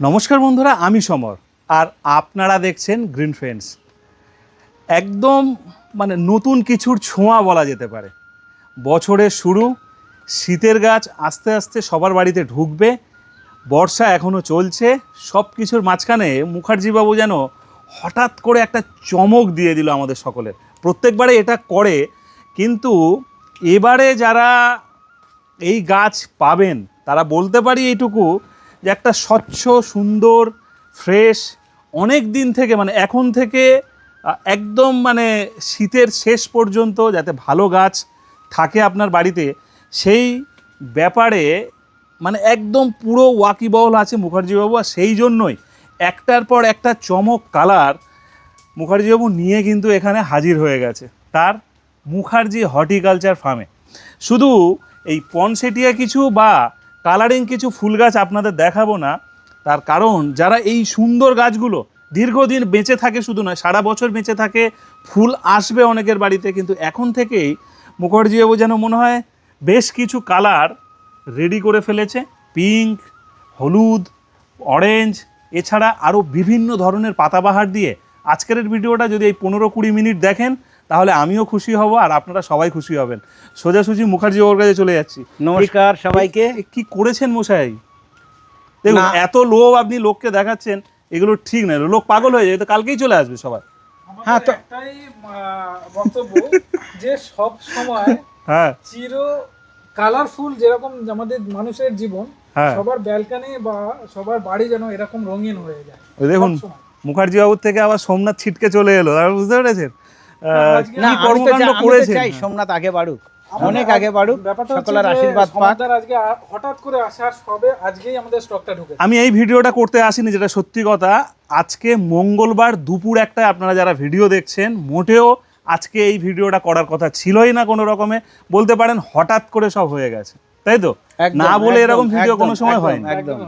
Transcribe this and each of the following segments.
নমস্কার বন্ধুরা, আমি সমর, আর আপনারা দেখছেন গ্রিন ফ্রেন্ডস একদম মানে নতুন কিছুর ছোঁয়া বলা যেতে পারে। বছরের শুরু, শীতের গাছ আস্তে আস্তে সবার বাড়িতে ঢুকবে, বর্ষা এখনও চলছে, সব কিছুর মাঝখানে মুখার্জিবাবু যেন হঠাৎ করে একটা চমক দিয়ে দিল আমাদের সকলের। প্রত্যেকবারে এটা করে, কিন্তু এবারে যারা এই গাছ পাবেন, তারা বলতে পারি এইটুকু যে একটা স্বচ্ছ, সুন্দর, ফ্রেশ, অনেক দিন থেকে মানে এখন থেকে একদম মানে শীতের শেষ পর্যন্ত যাতে ভালো গাছ থাকে আপনার বাড়িতে, সেই ব্যাপারে মানে একদম পুরো ওয়াকিবহল আছে মুখার্জিবাবু, আর সেই জন্যই একটার পর একটা চমক কালার মুখার্জিবাবু নিয়ে কিন্তু এখানে হাজির হয়ে গেছে, তার মুখার্জি হর্টিকালচার ফার্মে। শুধু এই পনসেটিয়া কিছু বা কালারিং কিছু ফুল গাছ আপনাদের দেখাবো না। তার কারণ, যারা এই সুন্দর গাছগুলো দীর্ঘদিন বেঁচে থাকে শুধু নয়, সারা বছর বেঁচে থাকে, ফুল আসবে অনেকের বাড়িতে, কিন্তু এখন থেকেই মুখার্জিবাবু যেন মনে হয় বেশ কিছু কালার রেডি করে ফেলেছে। পিঙ্ক, হলুদ, অরেঞ্জ, এছাড়া আরও বিভিন্ন ধরনের পাতাবাহার দিয়ে। আজকের ভিডিওটা যদি এই পনেরো কুড়ি মিনিট দেখেন তাহলে আমিও খুশি হব আর আপনারা সবাই খুশি হবেন। সোজাসুজি মুখার্জি বাবুর কাছে চলে যাচ্ছি। নমস্কার সবাইকে। কি করেছেন মশাই? দেখুন এত লোভ আপনি লোককে দেখাচ্ছেন এগুলো ঠিক নয়। লোক পাগল হয়ে যায় তো কালকেই চলে আসবে সবাই। হ্যাঁ, তো- তো একটাই বক্তব্য যে সব সময় হ্যাঁ। চির কালারফুল যেরকম আমাদের মানুষের জীবন হ্যাঁ। সবার ব্যালকানি বা সবার বাড়ি যেন এরকম রঙিন হয়ে যায়। দেখুন মুখার্জি বাবুর থেকে আবার সোমনাথ ছিটকে চলে এলো আর বুঝতে পেরেছেন? কি আমি কর্মকাণ্ড চাই- করেছেন? চাই সোমনাথ আগে বাড়ুক। অনেক আগে বাড়ুক সকলের আশীর্বাদ পাক। আজকে হঠাৎ করে আসার সবে আজকেই আমাদের স্টকটা ঢুকে আমি এই ভিডিওটা করতে আসিনি যেটা সত্যি কথা। আজকে মঙ্গলবার দুপুর একটা আপনারা যারা ভিডিও দেখছেন মোটেও আজকে এই ভিডিওটা করার কথা ছিলই না কোনো রকমে। বলতে পারেন হঠাৎ করে সব হয়ে গেছে। তাই তো? না বলে এরকম ভিডিও কোনো সময় হয় হয়নি। একদম।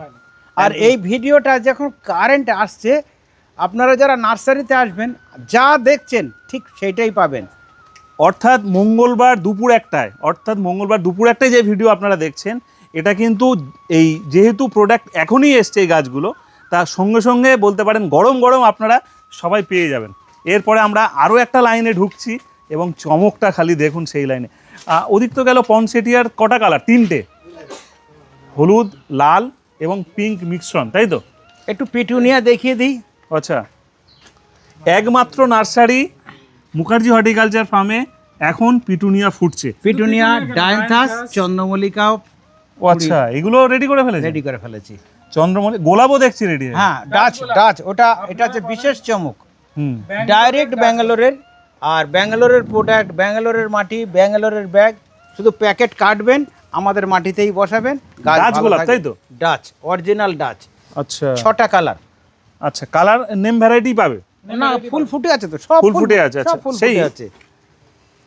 আর এই ভিডিওটা যখন কারেন্ট আসছে আপনারা যারা নার্সারিতে আসবেন যা দেখছেন ঠিক সেইটাই পাবেন। অর্থাৎ মঙ্গলবার দুপুর একটায় অর্থাৎ মঙ্গলবার দুপুর একটায় যে ভিডিও আপনারা দেখছেন এটা কিন্তু এই যেহেতু প্রোডাক্ট এখনই এসছে এই গাছগুলো তার সঙ্গে সঙ্গে বলতে পারেন গরম গরম আপনারা সবাই পেয়ে যাবেন। এরপরে আমরা আরও একটা লাইনে ঢুকছি এবং চমকটা খালি দেখুন সেই লাইনে। ওদিক তো গেল পনসেটিয়ার কটা কালার তিনটে। হলুদ লাল এবং পিঙ্ক মিশ্রণ তাই তো? একটু পিটুনিয়া দেখিয়ে দিই। আচ্ছা। একমাত্র নার্সারি মুখার্জি হর্টিকালচার ফার্মে এখন পিটুনিয়া ফুটছে। Petunia Dianthus. চন্দ্রমল্লিকাও ও আচ্ছা এগুলো রেডি করে ফেলেছে রেডি করে ফেলেছি। চন্দ্রমল্লিক গোলাপও দেখছি রেডি হ্যাঁ ডাচ ডাচ ওটা এটা হচ্ছে বিশেষ চমক। হুম। ডাইরেক্ট ব্যাঙ্গালোরের আর ব্যাঙ্গালোরের প্রোডাক্ট ব্যাঙ্গালোরের মাটি ব্যাঙ্গালোরের ব্যাগ শুধু প্যাকেট কাটবেন আমাদের মাটিতেই বসাবেন গাছ ডাচ গোলাপ, তাই তো? Dutch original Dutch. আচ্ছা। ছটা কালার আচ্ছা কালার নেম ভ্যারাইটি পাবে? না ফুল ফুটে আছে তো সব ফুল ফুটে আছে, আচ্ছা। সেই- আছে।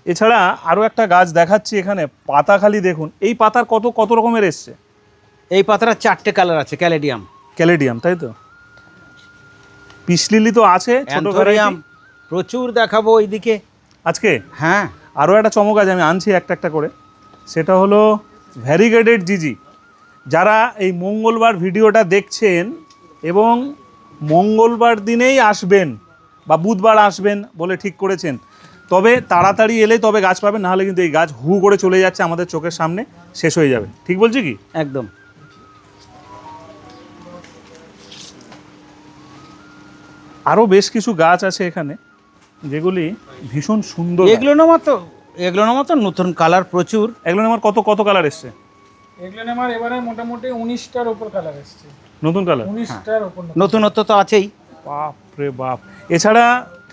এছাড়া আরও একটা গাছ দেখাচ্ছি এখানে পাতা খালি দেখুন এই পাতার কত কত রকমের এসছে? এই পাতাটা চারটে কালার আছে ক্যালেডিয়াম ক্যালেডিয়াম তাই তো? পিসলিলি তো আছে ছোট ভ্যারাইটি প্রচুর দেখাবো ওইদিকে। আজকে? হ্যাঁ। আরও একটা চমক আছে আমি আনছি একটা একটা করে। সেটা হলো ভ্যারিগেটেড জিজি যারা এই মঙ্গলবার ভিডিওটা দেখছেন এবং মঙ্গলবার দিনেই আসবেন বা বুধবার আসবেন বলে ঠিক করেছেন। তবে তাড়াতাড়ি এলে তবে গাছ পাবেন নাহলে কিন্তু এই গাছ হু করে চলে যাচ্ছে আমাদের চোখের সামনে শেষ হয়ে যাবে। ঠিক বলছি কি? একদম। আরও বেশ কিছু গাছ আছে এখানে যেগুলি ভীষণ সুন্দর। এগুলো না মতো এগুলো না মতো নতুন কালার প্রচুর। এগুলো আমার কত কত কালার এসছে? এগুলো আমার এবারে মোটামুটি উনিশটার উপর কালার এসছে। নতুন কালার উনিশটার উপর নতুন। নতুনত্ব তো আছেই। বাপ রে বাপ। এছাড়া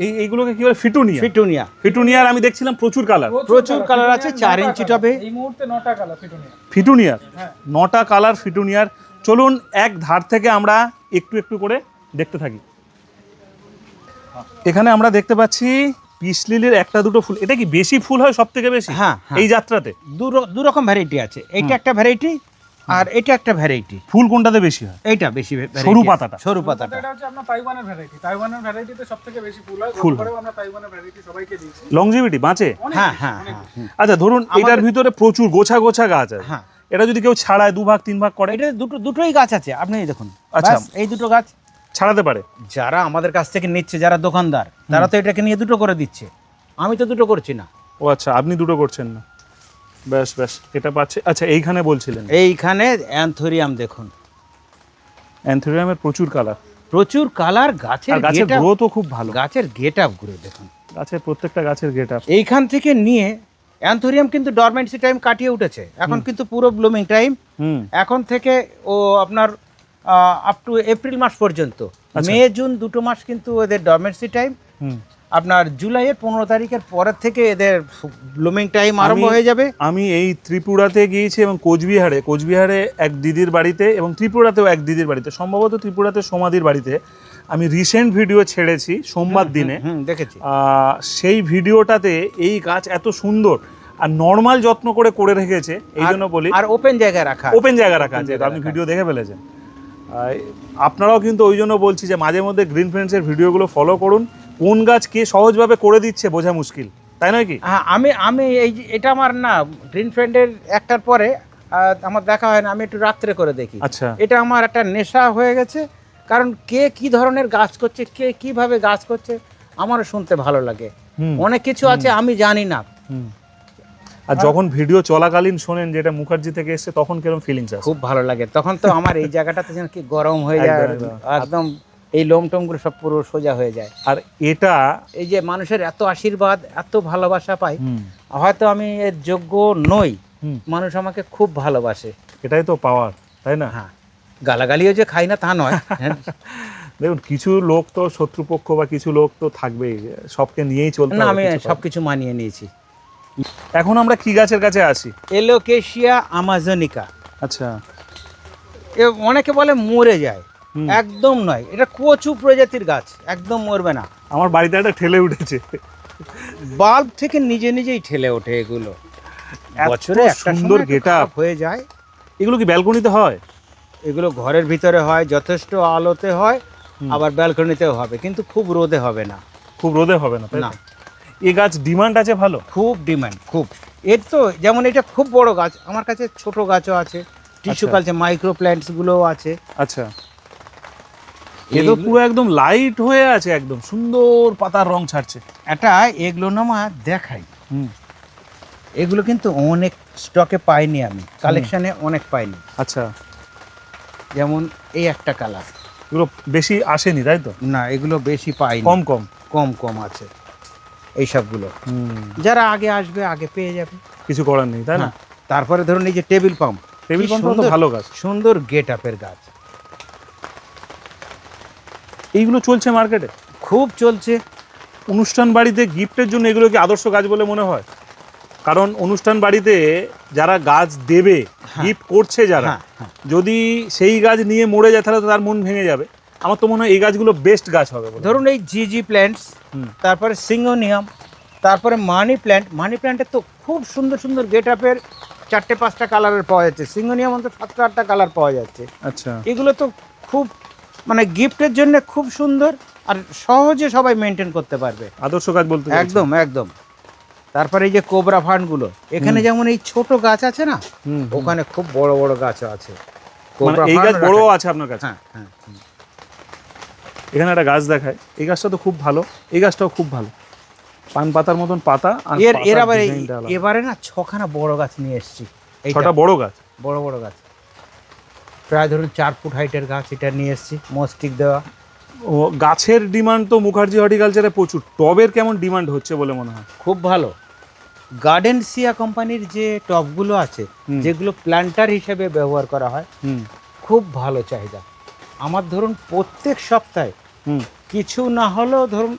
এই এইগুলোকে কি বলে? ফিটুনিয়া? ফিটুনিয়া। ফিটুনিয়ার আমি দেখছিলাম প্রচুর কালার প্রচুর colour আছে, চার ইঞ্চি। টবে। এই মুহূর্তে নটা কালার ফিটুনিয়া। ফিটুনিয়ার হ্যাঁ। নটা কালার ফিটুনিয়ার। চলুন এক ধার থেকে আমরা একটু একটু করে দেখতে থাকি। এখানে আমরা দেখতে পাচ্ছি পিস লিলির একটা দুটো ফুল এটা কি বেশি ফুল হয় সব থেকে বেশি? হ্যাঁ, হ্যাঁ। এই যাত্রাতে? দু রকম ভ্যারাইটি আছে। এইটা একটা ভ্যারাইটি আর এটা একটা ভ্যারাইটি ফুল কোনটাতে বেশি হয়? এইটা বেশি সরু পাতাটা। সরু পাতাটা। এটা হচ্ছে আপনার তাইওয়ানের ভ্যারাইটি তাইওয়ানের ভ্যারাইটিতে সব থেকে বেশি ফুল হয়। ফুল আমরা তাইওয়ানের ভ্যারাইটি সবাইকে দিয়েছি। লংজিভিটি বাঁচে? হ্যাঁ হ্যাঁ হ্যাঁ আচ্ছা ধরুন এটার ভিতরে প্রচুর গোছা গোছা গাছ আছে। হ্যাঁ। এটা যদি কেউ ছাড়ায় দু ভাগ তিন ভাগ করে? এটা দুটো দুটোই গাছ আছে। আপনি দেখুন। আচ্ছা। এই দুটো গাছ ছাড়াতে পারে। যারা আমাদের কাছ থেকে নিচ্ছে যারা দোকানদার তারা তো এটাকে নিয়ে দুটো করে দিচ্ছে। আমি তো দুটো করছি না। ও আচ্ছা আপনি দুটো করছেন না। ব্যাস ব্যাস এটা পাচ্ছে। আচ্ছা এইখানে বলছিলেন। এইখানে অ্যান্থোরিয়াম দেখুন। অ্যান্থোরিয়ামের প্রচুর কালার। প্রচুর কালার গাছের আর গাছের get গ্রোথও খুব ভালো। গাছের গেট আপ ঘুরে দেখুন। গাছের প্রত্যেকটা গাছের গেট আপ এইখান থেকে নিয়ে অ্যান্থোরিয়াম কিন্তু ডরমেন্সি টাইম কাটিয়ে উঠেছে। এখন কিন্তু পুরো ব্লুমিং টাইম হুম। এখন থেকে ও আপনার আপ টু এপ্রিল মাস পর্যন্ত। আচ্ছা। মে জুন দুটো মাস কিন্তু এদের ডরমেন্সি টাইম আপনার জুলাইয়ের পনেরো তারিখের পরের থেকে এদের ব্লুমিং টাইম আরম্ভ হয়ে যাবে। আমি এই ত্রিপুরাতে গিয়েছি এবং কোচবিহারে কোচবিহারে এক দিদির বাড়িতে এবং ত্রিপুরাতেও এক দিদির বাড়িতে সম্ভবত ত্রিপুরাতে সমাধির বাড়িতে। আমি রিসেন্ট ভিডিও ছেড়েছি সোমবার দিনে। দেখেছি। সেই ভিডিওটাতে এই গাছ এত সুন্দর আর নর্মাল যত্ন করে করে রেখেছে এই জন্য বলি আর ওপেন জায়গায় রাখা। ওপেন জায়গায় রাখা আছে আপনি ভিডিও দেখে ফেলেছেন। আপনারাও কিন্তু ওই জন্য বলছি যে মাঝে মধ্যে গ্রিন ফ্রেন্ডসের ভিডিওগুলো ফলো করুন। কোন গাছ কে সহজভাবে করে দিচ্ছে বোঝা মুশকিল। তাই নয় কি? হ্যাঁ আমি আমি এই এটা আমার না গ্রিন ফ্রেন্ডের একটার পরে আমার দেখা হয় না আমি একটু রাত্রে করে দেখি। আচ্ছা। এটা আমার একটা নেশা হয়ে গেছে কারণ কে কি ধরনের গাছ করছে কে কীভাবে গাছ করছে আমারও শুনতে ভালো লাগে। অনেক কিছু আছে আমি জানি না। আর যখন ভিডিও চলাকালীন শোনেন যেটা মুখার্জি থেকে এসছে তখন কীরকম ফিলিংস আছে খুব ভালো লাগে। তখন তো আমার এই জায়গাটাতে যেন কি গরম হয়ে যায় একদম, এই লোম টোমগুলো সব পুরো সোজা হয়ে যায়। আর এটা এই যে মানুষের এত আশীর্বাদ এত ভালোবাসা পাই হয়তো আমি এর যোগ্য নই। মানুষ আমাকে খুব ভালোবাসে। এটাই তো পাওয়ার তাই না? হ্যাঁ। গালাগালিও যে খাই না তা নয়। হ্যাঁ। দেখুন কিছু লোক তো শত্রুপক্ষ বা কিছু লোক তো থাকবেই সবকে নিয়েই চলতে না আমি কিছু সবকিছু মানিয়ে নিয়েছি। এখন আমরা কি গাছের কাছে আছি? Alocasia amazonica. আচ্ছা। এ অনেকে বলে মরে যায়। একদম নয়। এটা কচু প্রজাতির গাছ। একদম মরবে না। আমার বাড়িতে একটা ঠেলে উঠেছে। বাল্ব থেকে নিজে নিজেই ঠেলে ওঠে এগুলো। বছরে একটা সুন্দর। খারাপ হয়ে যায়। এগুলো কি ব্যালকনিতে হয়? এগুলো ঘরের ভিতরে হয় যথেষ্ট আলোতে হয়। আবার ব্যালকনিতেও হবে। কিন্তু খুব রোদে হবে না। খুব রোদে হবে না না। এ গাছ ডিমান্ড আছে ভালো? খুব ডিমান্ড খুব। এর তো যেমন এটা খুব বড় গাছ আমার কাছে ছোট গাছও আছে টিস্যু। কালচার মাইক্রো প্ল্যান্টস গুলোও আছে। আচ্ছা। এ তো পুরো একদম লাইট হয়ে আছে একদম সুন্দর পাতার রং ছাড়ছে। এটা এগুলো নামা দেখাই। হুম। এগুলো কিন্তু অনেক স্টকে পাইনি আমি কালেকশনে অনেক পাইনি। আচ্ছা। যেমন এই একটা কালার এগুলো বেশি আসেনি তাই তো? না এগুলো বেশি পাইনি। কম কম। কম কম আছে। এই সবগুলো। হুম। যারা আগে আসবে আগে পেয়ে যাবে। কিছু করার নেই তাই না? হ্যাঁ। তারপরে ধরুন এই যে টেবিল পাম্প। টেবিল পাম্প তো ভালো গাছ। সুন্দর গেট আপের গাছ। এইগুলো চলছে মার্কেটে? খুব চলছে। অনুষ্ঠান বাড়িতে গিফটের জন্য এগুলো কি আদর্শ গাছ বলে মনে হয়? কারণ অনুষ্ঠান বাড়িতে যারা গাছ দেবে গিফট করছে যারা হ্যাঁ হ্যাঁ। যদি সেই গাছ নিয়ে মরে যায় তাহলে তো তার মন ভেঙে যাবে। আমার তো মনে হয় এই গাছগুলো বেস্ট গাছ হবে ধরুন এই জিজি প্ল্যান্টস হুম। তারপরে সিঙ্গোনিয়াম তারপরে মানি প্ল্যান্ট মানি প্ল্যান্টের তো খুব সুন্দর সুন্দর গেট আপের চারটে পাঁচটা কালারের পাওয়া যাচ্ছে। সিঙ্গোনিয়াম অন্তত সাতটা আটটা কালার পাওয়া যাচ্ছে। আচ্ছা। এগুলো তো খুব মানে গিফটের জন্য খুব সুন্দর আর সহজে সবাই মেনটেন করতে পারবে। আদর্শ গাছ বলতে একদম একদম। তারপরে এই যে কোবরা ফান্ডগুলো এখানে যেমন এই ছোট গাছ আছে না। ওখানে খুব বড় বড় আছে। মানে কোবরা এই গাছ বড় আছে আপনার কাছে? হ্যাঁ হ্যাঁ। এখানে একটা গাছ দেখায়। এই গাছটা তো খুব ভালো। এই গাছটাও খুব ভালো। পান পাতার মতন পাতা আর এর এর আবার। এবারে না ছখানা বড় গাছ নিয়ে এসেছি। ছটা বড় গাছ? বড় বড় গাছ। প্রায় ধরুন চার ফুট হাইটের গাছ এটা নিয়ে এসেছি মস্টিক দেওয়া। ও গাছের ডিমান্ড তো মুখার্জি হর্টিকালচারে প্রচুর। টবের কেমন ডিমান্ড হচ্ছে বলে মনে হয়? খুব ভালো। গার্ডেন সিয়া কোম্পানির যে টবগুলো আছে যেগুলো প্ল্যান্টার হিসেবে ব্যবহার করা হয় খুব ভালো চাহিদা। আমার ধরুন প্রত্যেক সপ্তাহে কিছু না হলেও ধরুন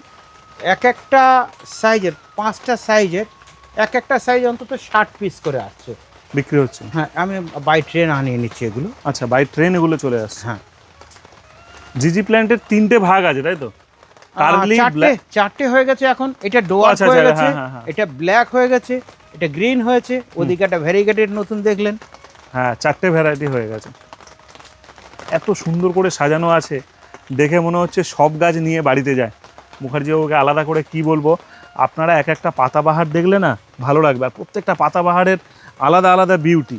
এক একটা সাইজের পাঁচটা সাইজের এক একটা সাইজ অন্তত ষাট পিস করে আসছে। বিক্রি হচ্ছে? হ্যাঁ আমি বাই ট্রেন আনিয়ে নিচ্ছি এগুলো। আচ্ছা বাই ট্রেন এগুলো চলে আসছে। হ্যাঁ। জিজি প্ল্যান্টের তিনটে ভাগ আছে তাই তো? চারটে হয়ে গেছে এখন। এটা ডোয়ার আচ্ছা, হয়ে আচ্ছা, গেছে হ্যাঁ, হ্যাঁ, হ্যাঁ। এটা ব্ল্যাক হয়ে গেছে এটা গ্রিন হয়েছে। ওদিকে একটা ভ্যারিগেটেড নতুন দেখলেন। হ্যাঁ চারটে ভ্যারাইটি হয়ে গেছে। এত সুন্দর করে সাজানো আছে। দেখে মনে হচ্ছে সব গাছ নিয়ে বাড়িতে যায়। মুখার্জিবাবুকে আলাদা করে কি বলব? আপনারা এক একটা পাতাবাহার দেখলে না ভালো লাগবে। আর প্রত্যেকটা পাতাবাহারের আলাদা আলাদা বিউটি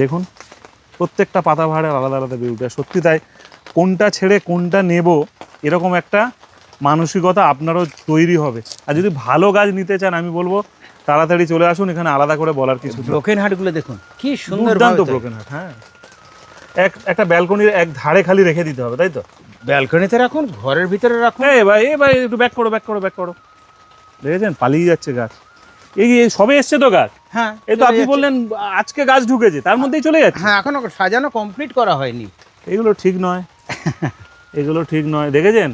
দেখুন প্রত্যেকটা পাতাবাহারের আলাদা আলাদা বিউটি আর সত্যি তাই কোনটা ছেড়ে কোনটা নেব এরকম একটা মানসিকতা আপনারও তৈরি হবে। আর যদি ভালো গাছ নিতে চান আমি বলব তাড়াতাড়ি চলে আসুন এখানে আলাদা করে বলার কিছু ব্রোকেন হাটগুলো দেখুন কি সুন্দর ব্রোকেন হাট হ্যাঁ। এক একটা ব্যালকনির এক ধারে খালি রেখে দিতে হবে তাই তো? ব্যালকনিতে রাখুন ঘরের ভিতরে রাখুন। এ ভাই এ ভাই একটু ব্যাক করো ব্যাক করো ব্যাক করো। দেখেছেন? পালিয়ে যাচ্ছে গাছ। এই সবে এসছে তো গাছ? হ্যাঁ এই তো আপনি বললেন আজকে গাছ ঢুকেছে তার মধ্যেই চলে যাচ্ছে। হ্যাঁ এখনও সাজানো কমপ্লিট করা হয়নি। এগুলো ঠিক নয়। এগুলো ঠিক নয়। দেখেছেন?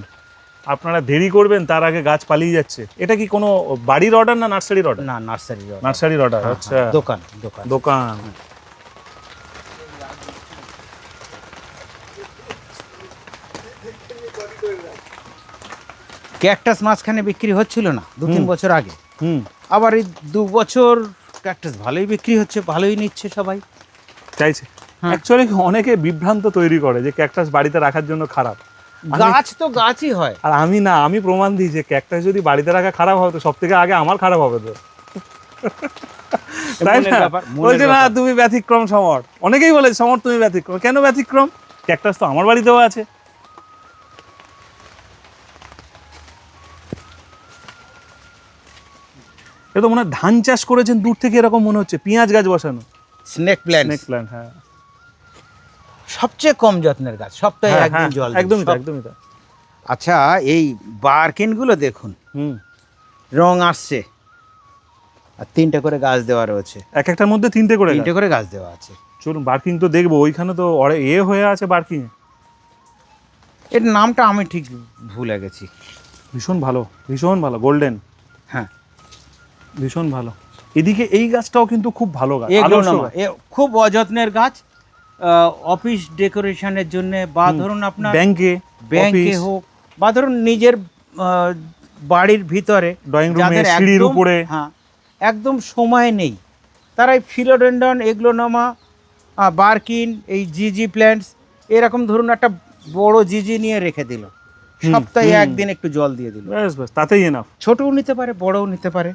আপনারা দেরি করবেন তার আগে গাছ পালিয়ে যাচ্ছে। এটা কি কোনো বাড়ির অর্ডার না নার্সারির অর্ডার না নার্সারি নার্সারির অর্ডার আচ্ছা। দোকান দোকান। দোকান। ক্যাকটাস মাঝখানে বিক্রি হচ্ছিল না দু তিন বছর আগে। হুম। আবার এই দু বছর ক্যাকটাস ভালোই বিক্রি হচ্ছে ভালোই নিচ্ছে সবাই। চাইছে। অ্যাকচুয়ালি অনেকে বিভ্রান্ত তৈরি করে যে ক্যাকটাস বাড়িতে রাখার জন্য খারাপ। গাছ তো গাছই হয়। আর আমি না আমি প্রমাণ দিই যে ক্যাকটাস যদি বাড়িতে রাখা খারাপ হবে তো সব থেকে আগে আমার খারাপ হবে তো। তাই না? বলছে না তুমি ব্যতিক্রম সমর। অনেকেই বলে সমর তুমি ব্যতিক্রম। কেন ব্যতিক্রম? ক্যাকটাস তো আমার বাড়িতেও আছে। এ তো মনে হয় ধান চাষ করেছেন দূর থেকে এরকম মনে হচ্ছে পেঁয়াজ গাছ বসানো। স্নেক প্ল্যান্ট স্নেক প্ল্যান্ট হ্যাঁ। সবচেয়ে কম যত্নের গাছ সপ্তাহে হ্যাঁ, একদিন হ্যাঁ, জল একদমই একদমই আচ্ছা এই বার্কিনগুলো দেখুন। হুম। রং আসছে। আর তিনটে করে গাছ দেওয়া রয়েছে। এক একটার মধ্যে তিনটে করে। তিনটে করে গাছ দেওয়া আছে। চলুন বার্কিং তো দেখব ওইখানে তো অরে এ হয়ে আছে বার্কিং এর নামটা আমি ঠিক ভুলে গেছি। ভীষণ ভালো ভীষণ ভালো গোল্ডেন। হ্যাঁ। ভীষণ ভালো। এদিকে এই গাছটাও কিন্তু খুব ভালো গাছ খুব অযত্নের গাছ। অফিস ডেকোরেশনের জন্য বা ধরুন আপনার ব্যাংকে ব্যাংকে হোক বা ধরুন নিজের বাড়ির ভিতরে ড্রয়িং রুমে সিঁড়ির উপরে। হ্যাঁ একদম সময় নেই। তারা এই ফিলোডেন্ডন এগ্লোনোমা বার্কিন এই জিজি প্ল্যান্টস এরকম ধরুন একটা বড় জিজি নিয়ে রেখে দিল। সপ্তাহে একদিন একটু জল দিয়ে দিল। তাতেই এনাফ ছোটও নিতে পারে বড়ও নিতে পারে।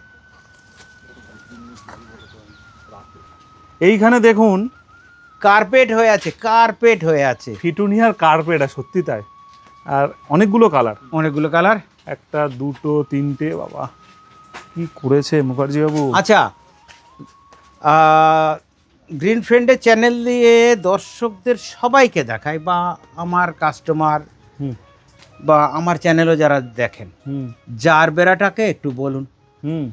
এইখানে দেখুন কার্পেট হয়ে আছে কার্পেট হয়ে আছে। ফিটুনিয়ার কার্পেট আর সত্যি তাই। আর অনেকগুলো কালার অনেকগুলো কালার একটা দুটো তিনটে বাবা। কি করেছে মুখার্জি বাবু আচ্ছা গ্রিন ফ্রেন্ডের চ্যানেল দিয়ে দর্শকদের সবাইকে দেখায় বা আমার কাস্টমার হুম। বা আমার চ্যানেলও যারা দেখেন হুম। জার বেড়াটাকে একটু বলুন। হুম।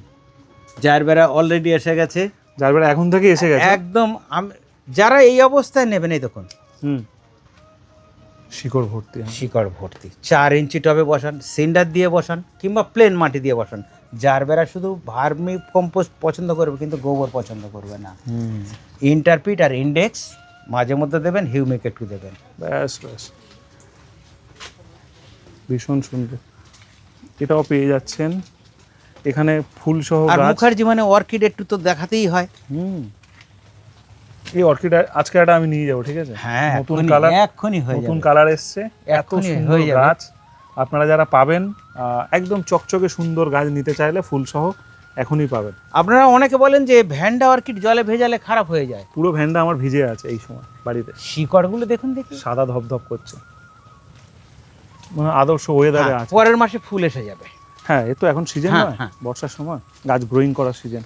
জার বেড়া অলরেডি এসে গেছে। যার বেলা এখন থেকে এসে গেছে। একদম যারা এই অবস্থায় নেবেন এই দেখুন। হুম। শিকড় ভর্তি হ্যাঁ। শিকড় ভর্তি। চার ইঞ্চি টবে বসান সিন্ডার দিয়ে বসান কিংবা প্লেন মাটি দিয়ে বসান। জার বেড়া শুধু ভার্মি কম্পোস্ট পছন্দ করবে কিন্তু গোবর পছন্দ করবে না। হুম। ইন্টারপিট আর ইন্ডেক্স মাঝে মধ্যে দেবেন হিউমিক একটু দেবেন। ব্যাস ব্যাস। ভীষণ সুন্দর। এটাও পেয়ে যাচ্ছেন। এখানে ফুল সহ আর মুখার্জি মানে অর্কিড একটু তো দেখাতেই হয়। হুম। এই অর্কিড আজকে একটা আমি নিয়ে যাব ঠিক আছে? হ্যাঁ নতুন কালার এক্ষুনি হয়ে নতুন কালার এসছে এত সুন্দর গাছ। আপনারা যারা পাবেন একদম চকচকে সুন্দর গাছ নিতে চাইলে ফুল সহ এখনই পাবেন। আপনারা অনেকে বলেন যে ভ্যান্ডা অর্কিড জলে ভেজালে খারাপ হয়ে যায়। পুরো ভ্যানটা আমার ভিজে আছে এই সময় বাড়িতে। শিকড়গুলো দেখুন দেখি। সাদা ধপধপ করছে। মানে আদর্শ ওয়েদারে হ্যাঁ, আছে। পরের মাসে ফুল এসে যাবে। হ্যাঁ এ তো এখন সিজন হ্যাঁ, নয় হ্যাঁ। বর্ষার সময়। গাছ গ্রোয়িং করার সিজন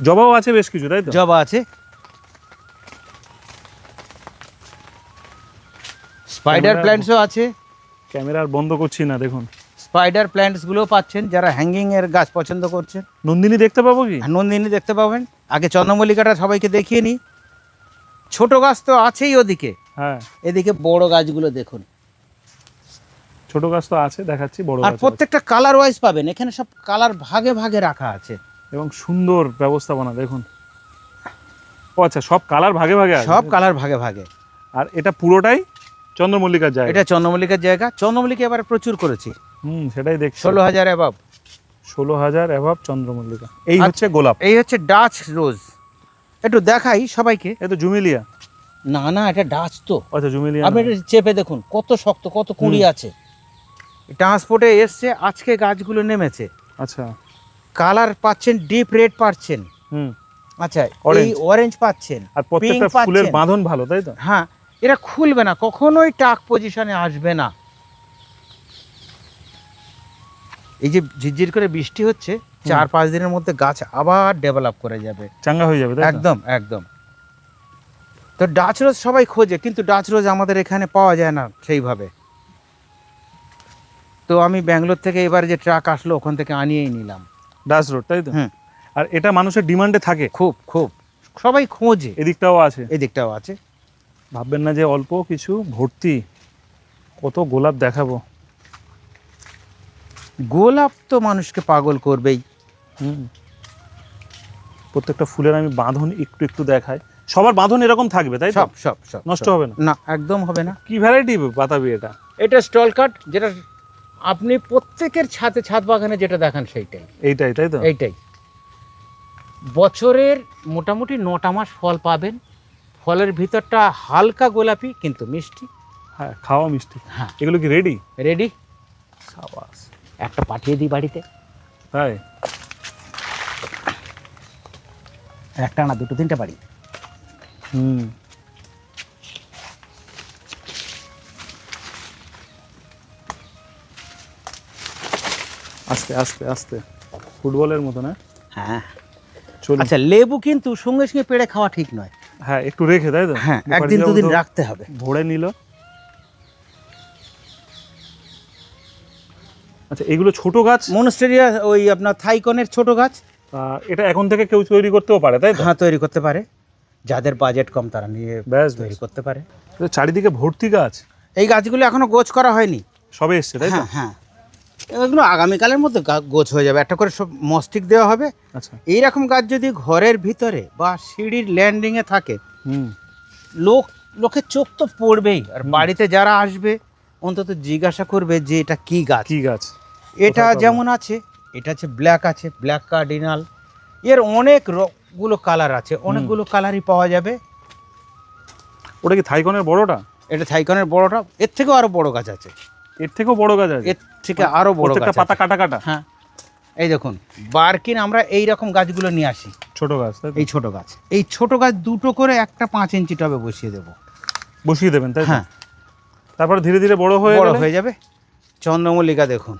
জবাও আছে বেশ কিছু তাই তো? জবা আছে। স্পাইডার প্ল্যান্টসও আছে। ক্যামেরা বন্ধ করছি না দেখুন। স্পাইডার প্ল্যান্টসগুলোও পাচ্ছেন যারা হ্যাঙ্গিং এর গাছ পছন্দ করছেন। নন্দিনী দেখতে পাবো কি? নন্দিনী দেখতে পাবেন। আগে চন্দ্রমল্লিকাটা সবাইকে দেখিয়ে নিই ছোট গাছ তো আছেই ওদিকে। হ্যাঁ। এদিকে বড় গাছগুলো দেখুন। ছোট গাছ তো আছে দেখাচ্ছি বড় আর প্রত্যেকটা কালার ওয়াইজ পাবেন এখানে সব কালার ভাগে ভাগে রাখা আছে। এবং সুন্দর ব্যবস্থাপনা দেখুন। ও আচ্ছা সব কালার ভাগে ভাগে আছে? সব কালার ভাগে ভাগে। আর এটা পুরোটাই চন্দ্রমল্লিকার জায়গা? এটা চন্দ্রমল্লিকার জায়গা। চন্দ্রমল্লিকা এবার প্রচুর করেছি। হুম সেটাই দেখছি। ষোলো হাজার অ্যাবাব ষোলো হাজার অ্যাভাব চন্দ্রমল্লিকা। এই আচ্ছা। হচ্ছে গোলাপ। এই হচ্ছে ডাচ রোজ একটু দেখাই সবাইকে। এ তো জুমিলিয়া। না না এটা ডাচ তো। আচ্ছা জুমিলিয়া আপনি। এটা চেপে দেখুন কত শক্ত কত কুড়ি আছে। ট্রান্সপোর্টে এসছে আজকে গাছগুলো নেমেছে। আচ্ছা। কালার পাচ্ছেন ডিপ রেড পাচ্ছেন। হুম। আচ্ছা এই অরেঞ্জ পাচ্ছেন আর প্রত্যেকটা ফুলের বাঁধন ভালো তাই তো? হ্যাঁ এরা খুলবে না কখনোই টাক পজিশনে আসবে না। এই যে ঝিরঝির করে বৃষ্টি হচ্ছে চার পাঁচ দিনের মধ্যে গাছ আবার ডেভেলপ করে যাবে। চাঙ্গা হয়ে যাবে একদম একদম। তো ডাচ রোজ সবাই খোঁজে কিন্তু ডাচ রোজ আমাদের এখানে পাওয়া যায় না সেইভাবে। তো আমি ব্যাঙ্গালোর থেকে এবার যে ট্রাক আসলো ওখান থেকে আনিয়েই নিলাম। ডাস রোড তাই তো? হুম। আর এটা মানুষের ডিমান্ডে থাকে? খুব খুব। সবাই খোঁজে। এদিকটাও আছে? এদিকটাও আছে। ভাববেন না যে অল্প কিছু ভর্তি। কত গোলাপ দেখাবো। গোলাপ তো মানুষকে পাগল করবেই। হুম। প্রত্যেকটা ফুলের আমি বাঁধন একটু একটু দেখাই। সবার বাঁধন এরকম থাকবে তাই সব সব সব নষ্ট হবে না? না একদম হবে না। কি ভ্যারাইটি বাতাবি এটা? এটা স্টল কাট যেটা আপনি প্রত্যেকের ছাদে ছাদ বাগানে যেটা দেখান সেইটাই। এইটাই তাই তো? এইটাই। বছরের মোটামুটি নটা মাস ফল পাবেন। ফলের ভিতরটা হালকা গোলাপি কিন্তু মিষ্টি। হ্যাঁ খাওয়া মিষ্টি। হ্যাঁ। এগুলো কি রেডি? রেডি। সাবাস। একটা পাঠিয়ে দিই বাড়িতে। তাই? একটা না দুটো তিনটা বাড়ি। হুম। আস্তে আস্তে আস্তে। ফুটবলের মতো না? হ্যাঁ। চলুন। আচ্ছা লেবু কিন্তু সঙ্গে সঙ্গে পেড়ে খাওয়া ঠিক নয়। হ্যাঁ একটু রেখে তাই তো? হ্যাঁ একদিন দুদিন রাখতে হবে। ভরে নিল। আচ্ছা এগুলো ছোট গাছ? মনস্টেরিয়া ওই আপনার থাইকনের ছোট গাছ। এটা এখন থেকে কেউ তৈরি করতেও পারে তাই হ্যাঁ তৈরি করতে পারে। যাদের বাজেট কম তারা নিয়ে ব্যাস তৈরি করতে পারে। চারিদিকে ভর্তি গাছ? এই গাছগুলো এখনও গোছ করা হয়নি। সবে এসছে তাই হ্যাঁ হ্যাঁ। এগুলো আগামীকালের মধ্যে গোছ হয়ে যাবে। একটা করে সব মস্টিক দেওয়া হবে। আচ্ছা। এই রকম গাছ যদি ঘরের ভিতরে বা সিঁড়ির ল্যান্ডিংয়ে থাকে লোক লোকের চোখ তো পড়বেই। আর বাড়িতে যারা আসবে অন্তত জিজ্ঞাসা করবে যে এটা কি গাছ? কি গাছ? এটা যেমন আছে এটা আছে ব্ল্যাক আছে ব্ল্যাক কার্ডিনাল এর অনেকগুলো কালার আছে অনেকগুলো কালারই পাওয়া যাবে। ওটা কি থাইকনের বড়টা? এটা থাইকনের বড়টা এর থেকেও আরও বড় গাছ আছে। এর থেকেও বড় গাছ আছে। এর থেকে আরও বড় গাছ পাতা কাটা কাটা। হ্যাঁ। এই দেখুন বারকিন আমরা এই রকম গাছগুলো নিয়ে আসি। ছোট গাছ এই ছোট গাছ। এই ছোট গাছ দুটো করে একটা পাঁচ ইঞ্চি টবে বসিয়ে দেবো। বসিয়ে দেবেন তাই হ্যাঁ। তারপরে ধীরে ধীরে বড় হয়ে বড় হয়ে যাবে। চন্দ্রমল্লিকা দেখুন।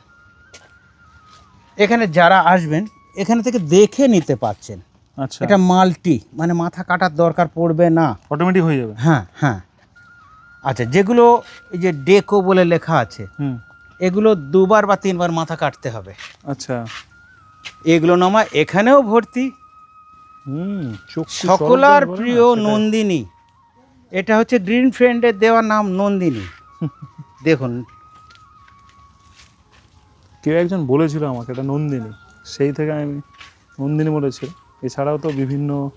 এখানে যারা আসবেন এখানে থেকে দেখে নিতে পারছেন। আচ্ছা। এটা মাল্টি মানে মাথা কাটার দরকার পড়বে না। অটোমেটিক হয়ে যাবে। হ্যাঁ হ্যাঁ। আচ্ছা যেগুলো এই যে ডেকো বলে লেখা আছে হুম। এগুলো দুবার বা তিনবার মাথা কাটতে হবে। আচ্ছা। এগুলো নামা এখানেও ভর্তি। সকলার প্রিয় নন্দিনী। এটা হচ্ছে গ্রিন ফ্রেন্ডের দেওয়া নাম নন্দিনী। দেখুন। কেউ একজন বলেছিল আমাকে এটা নন্দিনী। সেই থেকে আমি নন্দিনী বলেছিল এছাড়াও তো বিভিন্ন।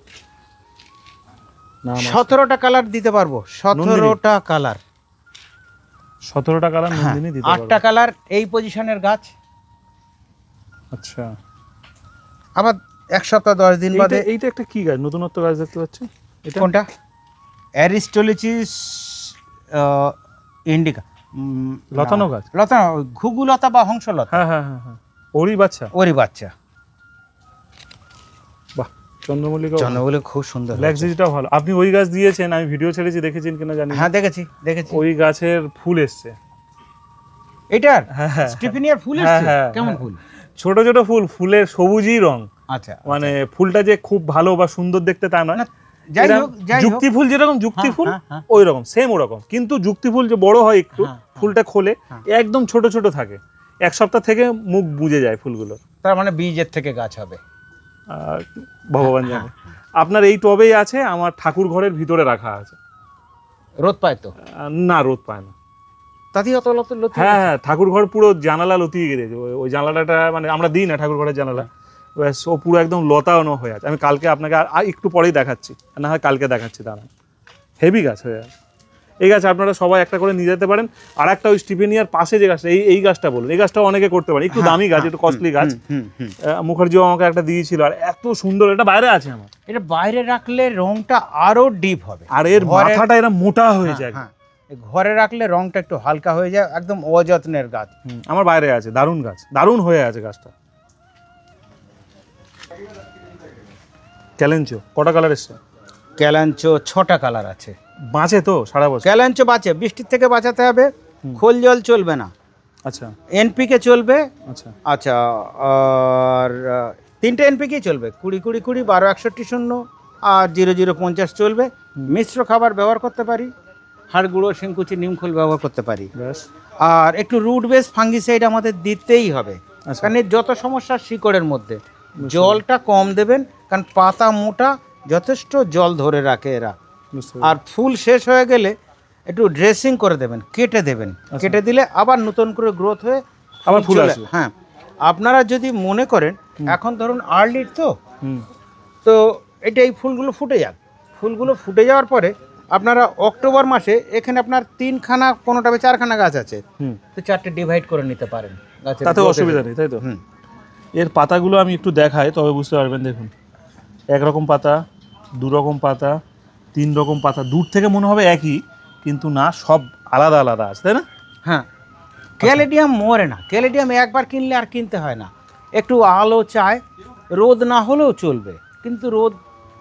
সতেরোটা কালার দিতে পারব। সতেরোটা কালার। সতেরোটা কালার নন্দিনী দিতে হ্যাঁ, আটটা কালার এই পজিশনের গাছ। আচ্ছা। আবার এক সপ্তাহ দশ দিন বাদে এইটা- একটা কি গাছ? নতুনত্ব গাছ দেখতে পাচ্ছি। এটা? কোনটা? Aristolochia indica. লতানো গাছ? লতানো ঘুঘুলতা বা হংসলতা। হ্যাঁ হ্যাঁ হ্যাঁ হ্যাঁ। ওরই বাচ্চা? ওরই বাচ্চা। বাহ চন্দ্রমল্লিকা খুব সুন্দর ভালো। আপনি ওই গাছ দিয়েছেন আমি ভিডিও ছেড়েছি দেখেছেন কিনা জানি হ্যাঁ দেখেছি দেখেছি। ওই গাছের ফুল এসছে। এটার? হ্যাঁ হ্যাঁ। স্টিফেনিয়ার ফুল হ্যাঁ, এসছে? কেমন। ফুল? ছোট ছোট ফুল ফুলের সবুজই রং। আচ্ছা মানে ফুলটা যে খুব ভালো বা সুন্দর দেখতে তা নয়। যুক্তি ফুল যেরকম যুক্তি ফুল। ওই রকম সেম ওরকম। কিন্তু যুক্তি ফুল যে বড় হয় একটু। ফুলটা খোলে। একদম ছোট ছোট থাকে। এক সপ্তাহ থেকে মুখ বুঝে যায় ফুলগুলো। তার মানে বীজের থেকে গাছ হবে। ভগবান হ্যাঁ, জানে। আপনার এই টবেই আছে আমার ঠাকুর ঘরের ভিতরে রাখা আছে। রোদ পায় তো? না রোদ পায় না। তাতেই অত লত লতি হ্যাঁ হ্যাঁ ঠাকুর ঘর পুরো জানালা লতিয়ে গেছে ওই- জানালাটা মানে আমরা দিই না ঠাকুর ঘরের জানালা। ব্যাস ও পুরো একদম লতানো হয়ে আছে। আমি কালকে আপনাকে আর আর একটু পরেই দেখাচ্ছি। না হয় কালকে দেখাচ্ছি দাঁড়ান। হেভি গাছ হয়ে আছে। এই গাছ আপনারা সবাই একটা করে নিয়ে যেতে পারেন। আর একটা ওই স্টিফেনিয়ার পাশে যে গাছটা এই এই গাছটা বলুন এই গাছটা অনেকে করতে পারে একটু দামি গাছ একটু কস্টলি গাছ। হুম হুম আহ, মুখার্জিও আমাকে একটা দিয়েছিল আর এত সুন্দর এটা বাইরে আছে আমার। এটা বাইরে রাখলে রংটা আরও ডিপ হবে। আর এর ঘরে- মাথাটা এরা মোটা হয়ে যায়। হ্যাঁ, হ্যাঁ। ঘরে রাখলে রংটা একটু হালকা হয়ে যায় একদম অযত্নের গাছ। হুম, আমার বাইরে আছে দারুণ গাছ দারুণ হয়ে আছে গাছটা। ক্যালেঞ্চো কটা কালার এসছে? ক্যালাঞ্চো ছটা কালার আছে। বাঁচে তো সারা বছর? ক্যালাঞ্চো বাঁচে বৃষ্টির থেকে বাঁচাতে হবে খোল জল চলবে না। আচ্ছা। এনপিকে চলবে আচ্ছা। আচ্ছা আর তিনটে এনপিকেই চলবে কুড়ি কুড়ি কুড়ি বারো একষট্টি শূন্য আর জিরো জিরো পঞ্চাশ চলবে। মিশ্র খাবার ব্যবহার করতে পারি হাড় গুঁড়ো শিংকুচি নিমখোল ব্যবহার করতে পারি। আর একটু রুট বেস ফাঙ্গিসাইড আমাদের দিতেই হবে আচ্ছা। কারণ যত সমস্যা শিকড়ের মধ্যে জলটা কম দেবেন কারণ পাতা মোটা যথেষ্ট জল ধরে রাখে এরা। আর ফুল শেষ হয়ে গেলে একটু ড্রেসিং করে দেবেন কেটে দেবেন। কেটে দিলে আবার নতুন করে গ্রোথ হয়ে আচ্ছা। আবার ফুল আসবে। হ্যাঁ। আপনারা যদি মনে করেন এখন ধরুন আর্লির তো তো এটা এই ফুলগুলো ফুটে যাক। ফুলগুলো ফুটে যাওয়ার পরে আপনারা অক্টোবর মাসে এখানে আপনার তিনখানা কোনোটা বা চারখানা গাছ আছে। তো চারটে ডিভাইড করে নিতে পারেন। গাছের তাতে অসুবিধা নেই তাই তো? হুম। এর পাতাগুলো আমি একটু দেখাই তবে বুঝতে পারবেন দেখুন। একরকম পাতা দু রকম পাতা তিন রকম পাতা। দূর থেকে মনে হবে একই কিন্তু না সব আলাদা আলাদা আছে তাই না? হ্যাঁ। ক্যালেডিয়াম মরে না। ক্যালেডিয়াম একবার কিনলে আর কিনতে হয় না। একটু আলো চায় রোদ না হলেও চলবে। কিন্তু রোদ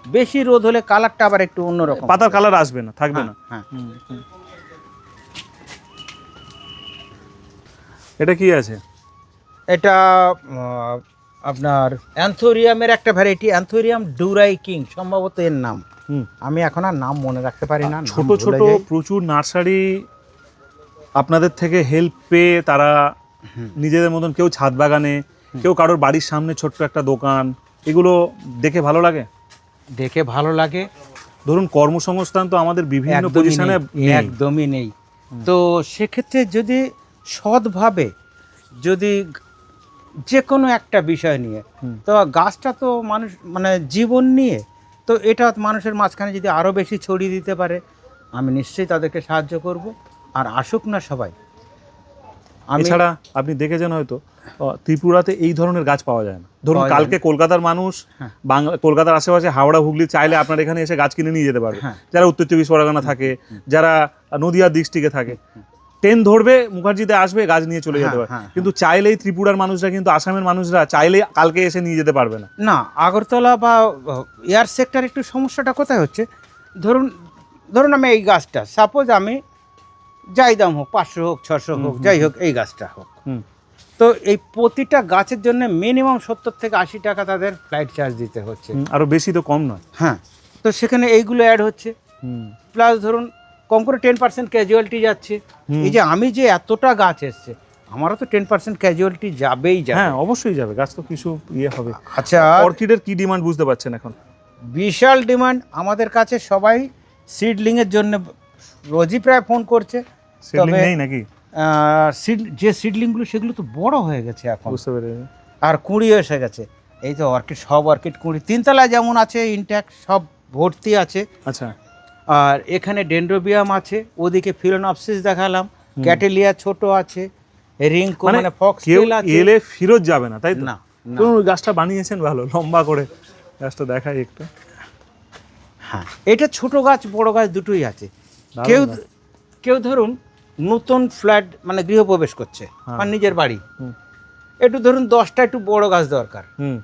বেশি রোদ হলে কালারটা আবার একটু অন্যরকম। পাতার কালার আসবে না থাকবে হ্যাঁ, না। হ্যাঁ। এটা কি আছে? এটা আপনার অ্যান্থোরিয়ামের একটা ভ্যারাইটি অ্যান্থোরিয়াম ডুরাই কিং সম্ভবত এর নাম। আমি এখন আর নাম মনে রাখতে পারি না ছোট ছোট প্রচুর নার্সারি আপনাদের থেকে হেল্প পেয়ে তারা নিজেদের মতন কেউ ছাদ বাগানে কেউ কারোর বাড়ির সামনে ছোট্ট একটা দোকান এগুলো দেখে ভালো লাগে? দেখে ভালো লাগে। ধরুন কর্মসংস্থান তো আমাদের বিভিন্ন পজিশনে একদমই নেই। তো সেক্ষেত্রে যদি সৎভাবে যদি যে কোনো একটা বিষয় নিয়ে। তো গাছটা তো মানুষ মানে জীবন নিয়ে তো এটা মানুষের মাঝখানে যদি আরও বেশি ছড়িয়ে দিতে পারে আমি নিশ্চয়ই তাদেরকে সাহায্য করব। আর আসুক না সবাই আমি এছাড়া আপনি দেখেছেন হয়তো ত্রিপুরাতে এই ধরনের গাছ পাওয়া যায় না। ধরুন কালকে কলকাতার মানুষ হ্যাঁ। বাংলা কলকাতার আশেপাশে হাওড়া হুগলি চাইলে আপনার এখানে এসে গাছ কিনে নিয়ে যেতে পারবে। হ্যাঁ। যারা উত্তর চব্বিশ পরগনা থাকে যারা নদিয়ার ডিস্ট্রিক্টে থাকে ট্রেন ধরবে মুখার্জিতে আসবে গাছ নিয়ে চলে যেতে হ্যাঁ, পারে হ্যাঁ, কিন্তু চাইলেই ত্রিপুরার মানুষরা কিন্তু আসামের মানুষরা চাইলেই কালকে এসে নিয়ে যেতে পারবে না। না আগরতলা বা এয়ার সেক্টর একটু সমস্যাটা কোথায় হচ্ছে? ধরুন ধরুন আমি এই গাছটা সাপোজ আমি যাই দাম হোক পাঁচশো হোক ছশো হোক যাই হোক এই গাছটা হোক। তো এই প্রতিটা গাছের জন্য মিনিমাম সত্তর থেকে আশি টাকা তাদের ফ্লাইট চার্জ দিতে হচ্ছে। হুম, আরও বেশি তো কম নয়। হ্যাঁ তো সেখানে এইগুলো অ্যাড হচ্ছে। প্লাস ধরুন কম করে টেন পার্সেন্ট ক্যাজুয়ালিটি যাচ্ছে। এই যে আমি যে এতটা গাছ এসছে আমারও তো টেন পার্সেন্ট ক্যাজুয়ালিটি যাবেই যাবে। হ্যাঁ অবশ্যই যাবে গাছ তো কিছু ইয়ে হবে। আচ্ছা। অর্কিডের কি ডিমান্ড বুঝতে পারছেন এখন? বিশাল ডিমান্ড আমাদের কাছে সবাই সিডলিংয়ের জন্য রোজই প্রায় ফোন করছে। নেই নাকি? সিড যে সিডলিংগুলো সেগুলো তো বড় হয়ে গেছে এখন। বুঝতে পেরেছি। আর কুঁড়ি এসে গেছে। এই তো অর্কিড সব অর্কিড কুঁড়ি। তিনতলায় যেমন আছে ইনট্যাক্ট সব ভর্তি আছে। আচ্ছা। আর এখানে ডেন্ড্রোবিয়াম আছে ওদিকে ফিলোনপসিস দেখালাম ক্যাটেলিয়া ছোট আছে রিঙ্কো মানে মানে ফক্স কেউ এলে ফিরত যাবে না তাই তো? না না। তো গাছটা বানিয়েছেন ভালো? লম্বা করে গাছটা দেখাই একটু। হ্যাঁ এটা ছোট গাছ বড় গাছ দুটোই আছে। কেউ কেউ ধরুন নতুন ফ্ল্যাট মানে গৃহপ্রবেশ করছে হ্যাঁ। আর নিজের বাড়ি। একটু ধরুন দশটা একটু বড় গাছ দরকার। হুম।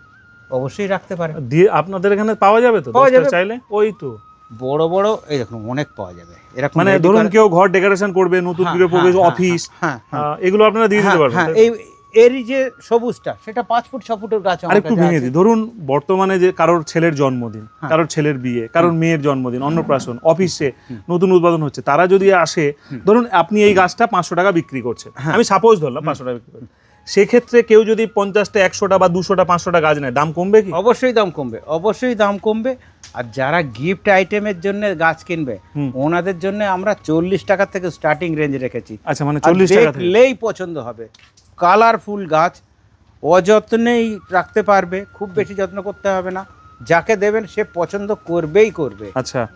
অবশ্যই রাখতে পারে দিয়ে আপনাদের এখানে পাওয়া যাবে তো? পাওয়া যাবে। চাইলে? ওই তো। বড় বড় এই দেখুন অনেক পাওয়া যাবে। এরকম মানে ধরুন কেউ ঘর ডেকোরেশন করবে নতুন হ্যাঁ, গৃহপ্রবেশ হ্যাঁ, অফিস হ্যাঁ হ্যাঁ এগুলো আপনারা দিয়ে দিতে হ্যাঁ, পারবেন। হ্যাঁ এই এরই যে সবুজটা সেটা পাঁচ ফুট ছ ফুটের গাছ আরেকটু কাছে ভেঙে। দিই। ধরুন বর্তমানে যে কারোর ছেলের জন্মদিন হ্যাঁ। কারোর ছেলের বিয়ে কারোর মেয়ের জন্মদিন অন্নপ্রাশন অফিসে নতুন উৎপাদন হচ্ছে তারা যদি আসে ধরুন আপনি এই গাছটা পাঁচশো টাকা বিক্রি করছেন। হ্যাঁ। আমি সাপোজ ধরলাম পাঁচশো টাকা বিক্রি করছেন। সেক্ষেত্রে কেউ যদি পঞ্চাশটা একশোটা বা দুশোটা পাঁচশোটা গাছ নেয় দাম কমবে কি? অবশ্যই দাম কমবে অবশ্যই দাম কমবে। আর যারা গিফট আইটেমের জন্য গাছ কিনবে। ওনাদের জন্য আমরা চল্লিশ টাকা থেকে স্টার্টিং রেঞ্জ রেখেছি। আচ্ছা মানে চল্লিশ দেখলেই পছন্দ হবে। কালারফুল গাছ অযত্নেই রাখতে পারবে খুব বেশি যত্ন করতে হবে না। যাকে দেবেন সে পছন্দ করবেই করবে। আচ্ছা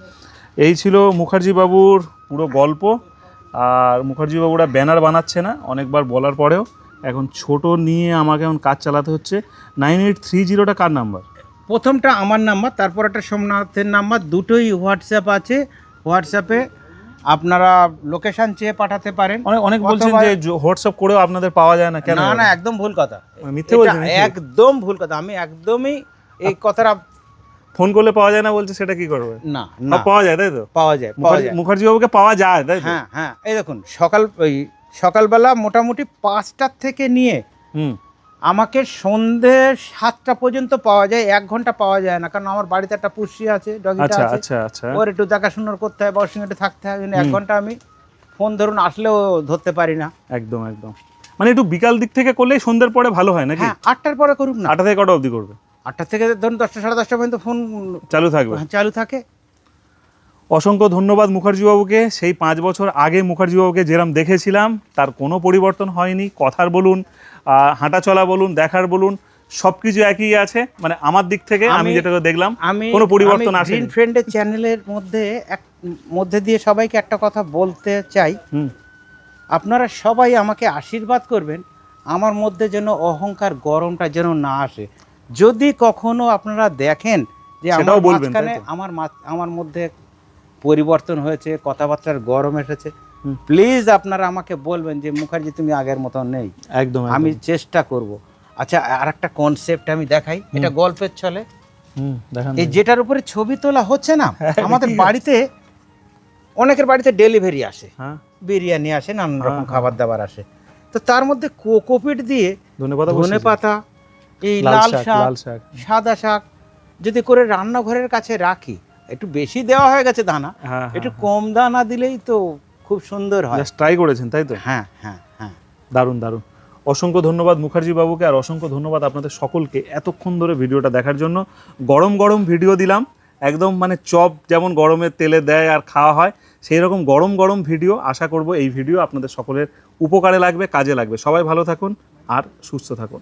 এই ছিল মুখার্জি বাবুর পুরো গল্প। আর মুখার্জি বাবুরা ব্যানার বানাচ্ছে না অনেকবার বলার পরেও। এখন ছোট নিয়ে আমাকে এখন কাজ চালাতে হচ্ছে। নাইন এইট থ্রি জিরোটা কার নাম্বার? প্রথমটা আমার নাম্বার তারপর একটা সোমনাথের নাম্বার দুটোই হোয়াটসঅ্যাপ আছে। হোয়াটসঅ্যাপে আপনারা লোকেশন চেয়ে পাঠাতে পারেন। অনেক অনেক বলছেন যে হোয়াটসঅ্যাপ করেও আপনাদের পাওয়া যায় না কেন? না না একদম ভুল কথা। মিথ্যে এটা বলছেন একদম ভুল কথা। আমি একদমই এই কথাটা ফোন করলে পাওয়া যায় না বলছে সেটা কি করবে? না না। পাওয়া যায় তাই তো? পাওয়া যায় পাওয়া যায়। মুখার্জি বাবুকে পাওয়া যায় তাই তো? হ্যাঁ হ্যাঁ। এই দেখুন সকাল ওই সকালবেলা মোটামুটি পাঁচটার থেকে নিয়ে হুম। আমাকে সন্ধে সাতটা পর্যন্ত পাওয়া যায় এক ঘণ্টা পাওয়া যায় না। কারণ আমার বাড়িতে একটা পুষি আছে ডগিটা আচ্ছা আছে। আচ্ছা আচ্ছা। ওর একটু দেখাশোনার করতে হয় বা ওর সঙ্গে থাকতে হয় এক ঘণ্টা আমি ফোন ধরুন আসলেও ধরতে পারি না। একদম একদম। মানে একটু বিকাল দিক থেকে করলেই সন্ধ্যের পরে ভালো হয় নাকি? হ্যাঁ আটটার পরে করুক না। আটটা থেকে কটা অবধি করবে? আটটা থেকে ধরুন দশটা সাড়ে দশটা পর্যন্ত ফোন চালু থাকবে। চালু থাকে। অসংখ্য ধন্যবাদ মুখার্জি বাবুকে সেই পাঁচ বছর আগে মুখার্জি বাবুকে যেরম দেখেছিলাম তার কোনো পরিবর্তন হয়নি। কথার বলুন হাঁটা চলা বলুন দেখার বলুন সব কিছু একই আছে মানে আমার দিক থেকে আমি যেটা দেখলাম আমি কোনো পরিবর্তন। গ্রিন ফ্রেন্ডের চ্যানেলের মধ্যে এক মধ্যে দিয়ে সবাইকে একটা কথা বলতে চাই আপনারা সবাই আমাকে আশীর্বাদ করবেন আমার মধ্যে যেন অহংকার গরমটা যেন না আসে যদি কখনো আপনারা দেখেন যে আমার মাঝখানে আমার আমার মধ্যে পরিবর্তন হয়েছে কথাবার্তার গরম এসেছে। প্লিজ আপনারা আমাকে বলবেন যে মুখার্জি তুমি আগের মতো নেই। একদম আমি চেষ্টা করব। আচ্ছা আর একটা কনসেপ্ট আমি দেখাই। এটা গল্পের ছলে। এই যেটার উপরে ছবি তোলা হচ্ছে না হ্যাঁ, আমাদের বাড়িতে অনেকের বাড়িতে ডেলিভারি আসে। হ্যাঁ। বিরিয়ানি আসে নানান হ্যাঁ, রকম। খাবার দাবার আসে। তো তার মধ্যে কোকোপিট দিয়ে ধনে পাতা এই লাল শাক সাদা শাক যদি করে রান্নাঘরের কাছে রাখি একটু বেশি দেওয়া হয়ে গেছে দানা। একটু কম দানা দিলেই তো খুব সুন্দর হয়। ট্রাই করেছেন তাই তো? হ্যাঁ হ্যাঁ হ্যাঁ। দারুণ দারুণ। অসংখ্য ধন্যবাদ মুখার্জি বাবুকে আর অসংখ্য ধন্যবাদ আপনাদের সকলকে এতক্ষণ ধরে ভিডিওটা দেখার জন্য। গরম গরম ভিডিও দিলাম একদম মানে চপ যেমন গরমের তেলে দেয় আর খাওয়া হয় সেই রকম গরম গরম ভিডিও আশা করব এই ভিডিও আপনাদের সকলের উপকারে লাগবে কাজে লাগবে। সবাই ভালো থাকুন আর সুস্থ থাকুন।